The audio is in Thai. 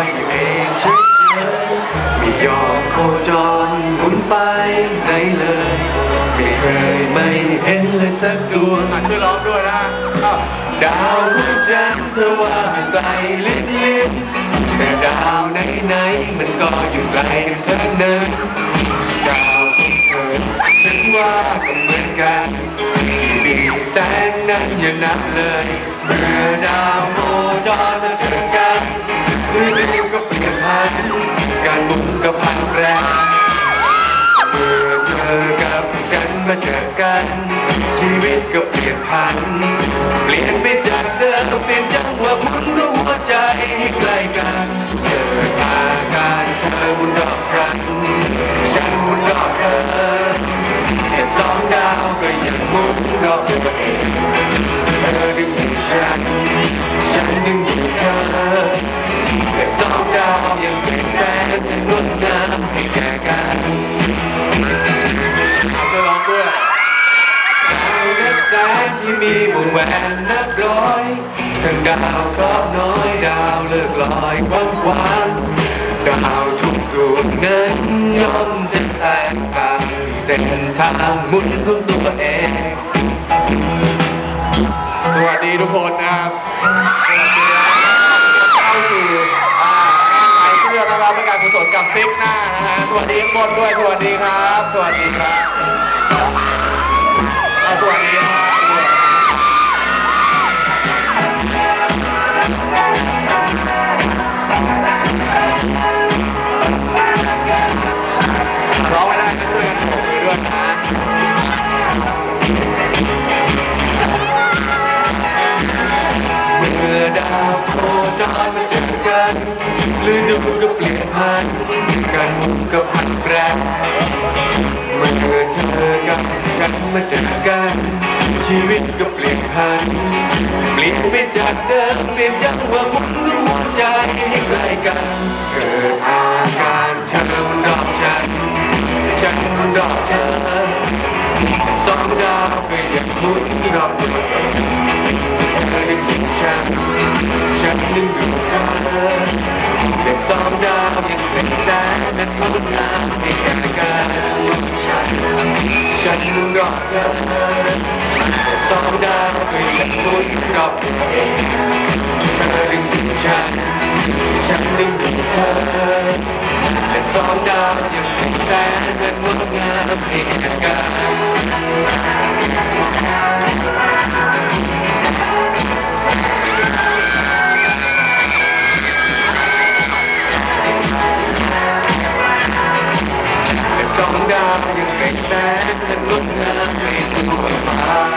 อยอยู่เองเฉยๆไม่ยอมโคจรหมุนไปไหนเลย ไม่เคยไม่เห็นเลยสักดวงช่วยร้องด้วยนะอ้าวดาวของฉันเธอว่าไกลลิบลิบแต่ดาวไหนๆมันก็อยู่ไกลกันทั้งนั้นดาวของเธอฉันว่าก็เหมือนกันมีแสงนั้นอย่านับเลยเมื่อดาวโคจร มาเจอกัน ชีวิตก็เปลี่ยนพัน เปลี่ยนไปจากเดิมเปลี่ยนจังหวะหมุนรู้หัวใจให้ใกล้กันเจออาการเธอหมุนรอบฉันฉันหมุนรอบเธอแค่สองดาวก็ยังมุนรอบตัวเองเธอดึงดูฉัน ฉันดึงดูเธอแค่สองดาวยังเป็นแสงที่งดงามให้ และแสงที่มีวงแหวนนับร้อยทั้งดาวเคราะห์น้อยดาวเลิกลอยความหวานดาวทุกดวงนั้นย่อมจะแตกต่างเส้นทางหมุนของตัวเอง สวัสดีทุกคนนะครับเข้าสู่อ่าขายเสื้อนะครับเป็นการกุศลกับซิกหน้านะฮะ สวัสดีข้างบนด้วย สวัสดีครับ สวัสดีครับ อะสวัสดีครับร้องไม่ได้ก็ช่วยกันโบกมือด้วยนะเมื่อดาวโคจรมาเจอกันฤดูก็เปลี่ยนพันการมุนก็พันแปร กันมาเจอกัน ชีวิตก็เปลี่ยนพันเปลี่ยนไปจากเดิมเปลี่ยนจังหวะหมุนรู้ใจให้ใกล้กัน เกิดอาการเธอมันรอบฉันฉันมันรอบเธอสองดาวก็ยังมุนรอบตัวเอเธอดึงดูฉันฉันดึงดูเธอแต่สองดาวยังเป็นแสงนั้นงดงามให้แก่กัน ฉันรอเธอแต่สองดาวก็ยังหมุนรอบตัวเองเธอดึงดูฉัน ฉันดึงดูเธอแต่สองดาวยังเป็นแสงนั้นงดงามให้แก่กันแต่สองดาวยังเป็น العباد لنبنى من هو